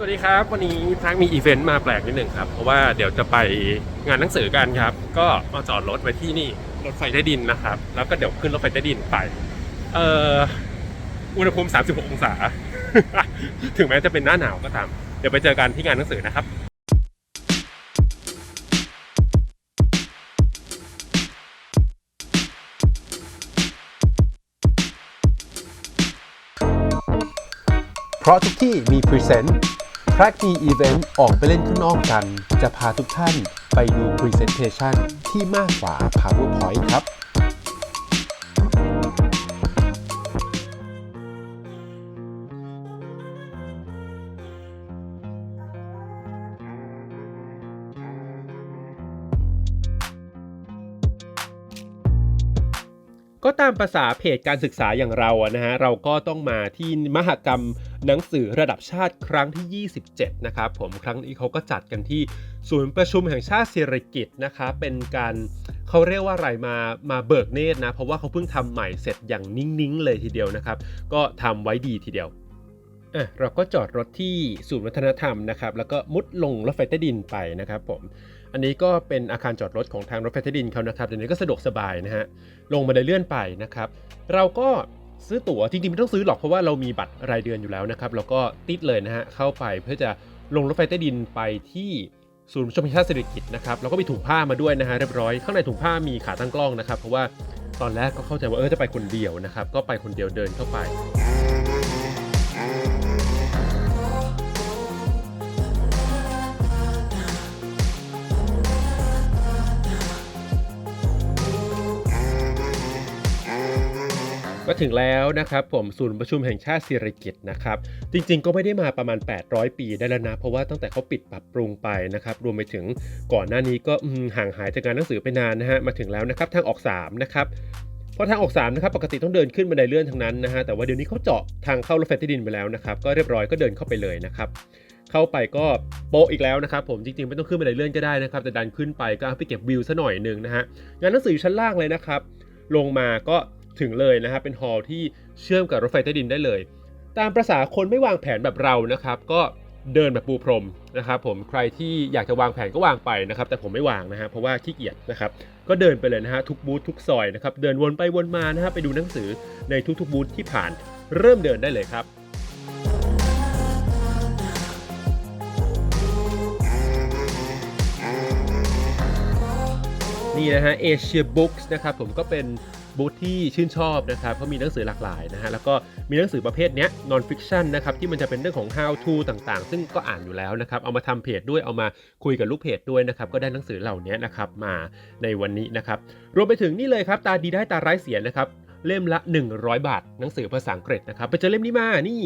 สวัสดีครับ วันนี้ทางมีอีเวนต์มาแปลกนิดหนึ่งครับ เพราะว่าเดี๋ยวจะไปงานหนังสือกันครับ ก็มาจอดรถไว้ที่นี่รถไฟใต้ดินนะครับ แล้วก็เดี๋ยวขึ้นรถไฟใต้ดินไปเอ่ออุณหภูมิ 36 องศา ถึงแม้จะเป็นหน้าหนาวก็ตาม เดี๋ยวไปเจอกันที่งานหนังสือนะครับเพราะทุกที่มีพรีเซนต์ พระกีอีเวนต์ออกไปเล่นข้างนอกกัน จะพาทุกท่านไปดู Presentation ที่มากกว่า PowerPoint ครับ ก็ตามภาษาเพจการศึกษาอย่างเราอะนะฮะเราก็ต้องมาที่มหกรรมหนังสือระดับชาติครั้งที่ 27 นะครับผมครั้งนี้เขาก็จัดกันที่ศูนย์ประชุมแห่งชาติเศรษฐกิจนะครับเป็นการเขาเรียกว่าอะไรมามาเบิกเนตรนะ เพราะว่าเขาเพิ่งทำใหม่เสร็จอย่างนิ่งๆเลยทีเดียวนะครับ ก็ทำไว้ดีทีเดียวอะเราก็จอดรถที่ศูนย์วัฒนธรรมนะครับแล้วก็มุดลงรถไฟใต้ดินไปนะครับผม อันนี้ก็เป็นอาคารจอดรถของทางรถไฟใต้ดินเขานะครับเดี๋ยวนี้ก็สะดวกสบายนะฮะ ลงมาได้เลื่อนไปนะครับ เราก็ซื้อตั๋วจริงๆไม่ต้องซื้อหรอกเพราะว่าเรามีบัตรรายเดือนอยู่แล้วนะครับเราก็ติดเลยนะฮะเข้าไปเพื่อจะลงรถไฟใต้ดินไปที่ศูนย์ชมแห่งชาเศรษฐกิจนะครับแล้วก็มีถุงผ้ามาด้วยนะฮะเรียบร้อยข้างในถุงผ้ามีขาตั้งกล้องนะครับ เพราะว่าตอนแรกก็เข้าใจว่าเออจะไปคนเดียวนะครับ ก็ไปคนเดียวเดินเข้าไป ถึงแล้วนะครับผมศูนย์ประชุมแห่งชาติสิริกิตนะครับ จริงๆ ก็ไม่ได้มาประมาณ 800 ปีได้แล้วนะ เพราะว่าตั้งแต่เขาปิดปรับปรุงไปนะครับ รวมไปถึงก่อนหน้านี้ก็ห่างหายจากงานหนังสือไปนานนะฮะมาถึงแล้วนะครับทางออก3นะครับเพราะทางออก3นะครับปกติต้องเดินขึ้นบันไดเลื่อนทั้งนั้นนะฮะแต่ว่าเดี๋ยวนี้เขาเจาะทางเข้ารถไฟใต้ดินไปแล้วนะครับก็เรียบร้อยก็เดินเข้าไปเลยนะครับเข้าไปก็โปะอีกแล้วนะครับผมจริงๆไม่ต้องขึ้นบันไดเลื่อนก็ได้นะครับแต่ดันขึ้นไปก็เอาไปเก็บวิวซะหน่อยหนึ่งนะฮะงานหนังสืออยู่ชั้นล่างเลยนะครับลงมาก็ ถึงเลยนะฮะเป็นฮอลที่เชื่อมกับรถไฟใต้ดินได้เลย ตามประษาคนไม่วางแผนแบบเรานะครับ ก็เดินแบบปูพรมนะครับผมใครที่อยากจะวางแผนก็วางไปนะครับ แต่ผมไม่วางนะฮะเพราะว่าขี้เกียจนะครับก็เดินไปเลยนะฮะทุกบูธทุกซอยนะครับเดินวนไปวนมานะฮะไปดูหนังสือในทุกๆบูธที่ผ่านเริ่มเดินได้เลยครับนี่นะฮะเอเชียบุ๊กส์นะครับผมก็เป็น บูธที่ชื่นชอบนะครับเพรามีหนังสือหลากหลายนะฮะแล้วก็มีหนังสือประเภทเนี้ย non fiction นะครับที่มันจะเป็นเรื่องของ how to ต่างๆ ซึ่งก็อ่านอยู่แล้วนะครับเอามาทำเพจด้วยเอามาคุยกับลูกเพจด้วยนะครับก็ได้หนังสือเหล่านี้นะครับมาในวันนี้นะครับรวมไปถึงนี่เลยครับตาดีได้ตาร้ายเสียนะครับเล่มละ 100 บาท หนังสือภาษาอังกฤษนะครับไปเจอเล่มนี้มานี่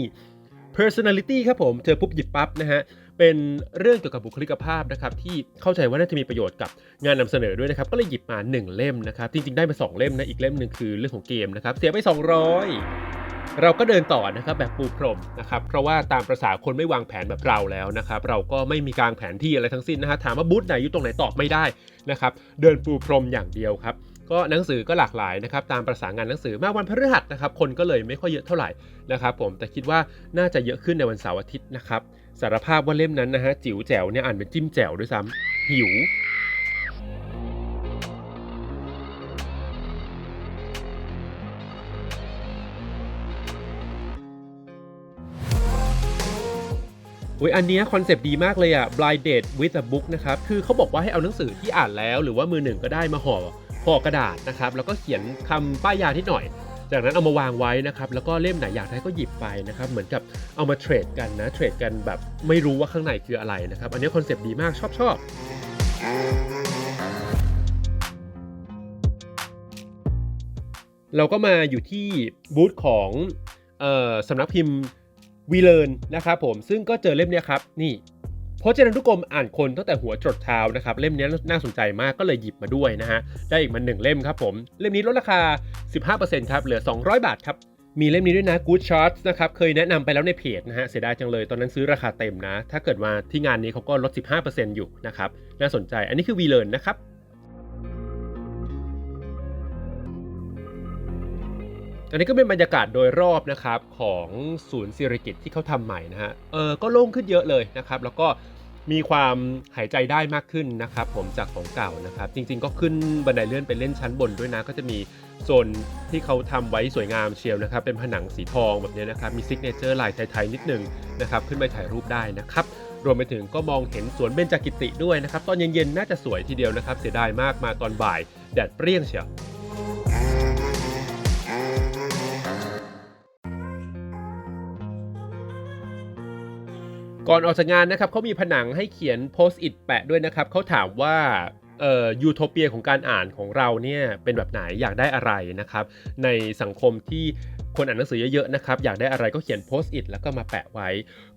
personality ครับผมเจอปุ๊บหยิบปั๊บนะฮะ เป็นเรื่องเกี่ยวกับบุคลิกภาพนะครับที่เข้าใจว่าน่าจะมีประโยชน์กับงานนำเสนอด้วยนะครับก็เลยหยิบมา 1 เล่มนะครับจริงๆได้มา 2 เล่มนะอีกเล่มหนึ่งคือเรื่องของเกมนะครับเสียไป 200เราก็เดินต่อนะครับแบบปูพรมนะครับเพราะว่าตามประษาคนไม่วางแผนแบบเราแล้วนะครับเราก็ไม่มีการแผนที่อะไรทั้งสิ้นนะฮะถามว่าบูธไหนอยู่ตรงไหนตอบไม่ได้นะครับเดินปูพรมอย่างเดียวครับก็หนังสือก็หลากหลายนะครับตามประสางานหนังสือมาวันพฤหัสนะครับคนก็เลยไม่ค่อยเยอะเท่าไหร่นะครับผมแต่คิดว่าน่าจะเยอะขึ้นในวันเสาร์อาทิตย์นะครับ สารภาพว่าเล่มนั้นนะฮะจิ๋วแจ๋วเนี่ยอ่านเป็นจิ้มแจ๋วด้วยซ้ำหิวอุ้ยอันนี้คอนเซปต์ดีมากเลยอะ blind date with a book นะครับ คือเขาบอกว่าให้เอาหนังสือที่อ่านแล้ว หรือว่ามือหนึ่งก็ได้มาห่อห่อกระดาษนะครับ แล้วก็เขียนคำป้ายยานิดหน่อย จากนั้นเอามาวางไว้นะครับแล้วก็เล่มไหนอยากได้ก็หยิบไปนะครับเหมือนกับเอามาเทรดกันนะเทรดกันแบบไม่รู้ว่าข้างในคืออะไรนะครับอันนี้คอนเซปต์ดีมากชอบชอบเราก็มาอยู่ที่บูธของออสำนักพิมพ์วีเลนนะครับผมซึ่งก็เจอเล่มนี้ครับนี่พจนานุกรมอ่านคนตั้งแต่หัวจดเท้านะครับเล่มนี้น่าสนใจมากก็เลยหยิบมาด้วยนะฮะได้อีกมาหนึ่งเล่มครับผมเล่มนี้ลดราคา 15%ครับเหลือ 200 บาทครับมีเล่มนี้ด้วยนะ Good Charts นะครับ เคยแนะนำไปแล้วในเพจนะฮะ เสียดายจังเลย ตอนนั้นซื้อราคาเต็มนะ ถ้าเกิดมาที่งานนี้เขาก็ลด 15%อยู่นะครับ น่าสนใจ อันนี้คือวีเลนนะครับ อันนี้ก็เป็นบรรยากาศโดยรอบนะครับ ของศูนย์ศิริกิตที่เขาทำใหม่นะฮะ เออก็โล่งขึ้นเยอะเลยนะครับ แล้วก็ มีความหายใจได้มากขึ้นนะครับผมจากของเก่านะครับ จริงๆ ก็ขึ้นบันไดเลื่อนไปเล่นชั้นบนด้วยนะ ก็จะมีโซนที่เขาทำไว้สวยงามเชียวนะครับ เป็นผนังสีทองแบบนี้นะครับ มีซิกเนเจอร์ลายไทยๆนิดนึงนะครับ ขึ้นไปถ่ายรูปได้นะครับ รวมไปถึงก็มองเห็นสวนเบญจกิติด้วยนะครับ ตอนเย็นๆ น่าจะสวยทีเดียวนะครับ เสียดายมากมาตอนบ่ายแดดเปรี้ยงเชียว ก่อนออกจากงานนะครับเขามีผนังให้เขียนโพสต์อิทแปะด้วยนะครับเขาถามว่าเอ่อยูโทเปียของการอ่านของเราเนี่ยเป็นแบบไหนอยากได้อะไรนะครับในสังคมที่คนอ่านหนังสือเยอะๆนะครับอยากได้อะไรก็เขียนโพสต์อิทแล้วก็มาแปะไว้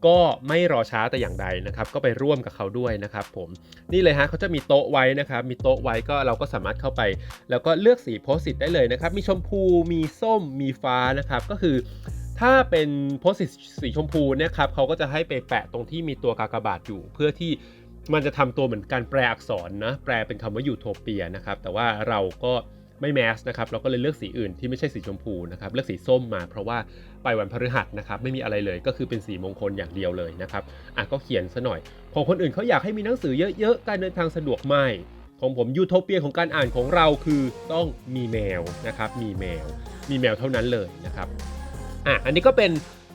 ก็ไม่รอช้าแต่อย่างใดนะครับก็ไปร่วมกับเขาด้วยนะครับผมนี่เลยฮะเขาจะมีโต๊ะไว้นะครับมีโต๊ะไว้ก็เราก็สามารถเข้าไป แล้วก็เลือกสีโพสต์อิทได้เลยนะครับมีชมพูมีส้มมีฟ้านะครับก็คือ ถ้าเป็นโพสิสีชมพูเนี่ยครับเขาก็จะให้ไปแปะตรงที่มีตัวกากบาทอยู่ เพื่อที่มันจะทำตัวเหมือนการแปลอักษรนะแปลเป็นคำว่ายูโทเปียนะครับแต่ว่าเราก็ไม่แมสนะครับเราก็เลยเลือกสีอื่นที่ไม่ใช่สีชมพูนะครับเลือกสีส้มมา เพราะว่าไปวันพฤหัสนะครับไม่มีอะไรเลยก็คือเป็นสีมงคลอย่างเดียวเลยนะครับอะก็เขียนซะหน่อย ของคนอื่นเขาอยากให้มีหนังสือเยอะๆ การเดินทางสะดวกไหมของผมยูโทเปียของการอ่านของเราคือต้องมีแมวนะครับมีแมว มีแมวเท่านั้นเลยนะครับ อะอันนี้ก็เป็น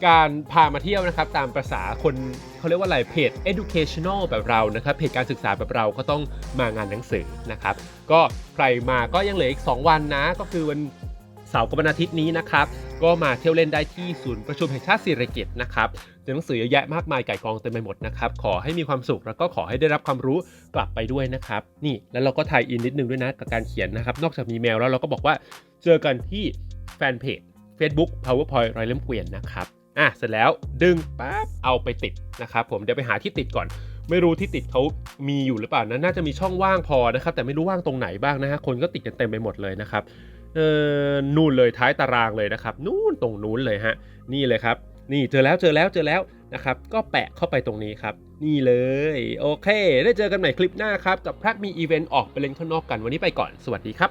การพามาเที่ยวนะครับ ตามประษาคนเขาเรียกว่าอะไรเพจ educational แบบเรานะครับเพจการศึกษาแบบเราก็ต้องมางานหนังสือนะครับ ก็ใครมาก็ยังเหลืออีก 2 วันนะ ก็คือวันเสาร์กับวันอาทิตย์นี้นะครับ ก็มาเที่ยวเล่นได้ที่ศูนย์ประชุมแห่งชาติสิริกิตนะครับหนังสือเยอะแยะมากมายไก่กองเต็มไปหมดนะครับ ขอให้มีความสุขแล้วก็ขอให้ได้รับความรู้กลับไปด้วยนะครับ นี่แล้วเราก็ถ่ายอินนิดนึงด้วยนะกับการเขียนนะครับ นอกจากมีแมวแล้วเราก็บอกว่าเจอกันที่แฟนเพจ Facebook PowerPoint รอยเล่มเกวียนนะครับอะเสร็จแล้วดึงปั๊บเอาไปติดนะครับผมเดี๋ยวไปหาที่ติดก่อน ไม่รู้ที่ติดเขามีอยู่หรือเปล่านะน่าจะมีช่องว่างพอนะครับ แต่ไม่รู้ว่างตรงไหนบ้างนะฮะคนก็ติดกันเต็มไปหมดเลยนะครับเออนู่นเลยท้ายตารางเลยนะครับ นู่นตรงนู้นเลยฮะนี่เลยครับ นี่เจอแล้วเจอแล้วเจอแล้วนะครับ ก็แปะเข้าไปตรงนี้ครับ นี่เลย โอเค ได้เจอกันใหม่คลิปหน้าครับ กับพรักมีอีเวนต์ออกไปเล่นข้างนอกกันวันนี้ไปก่อนสวัสดีครับ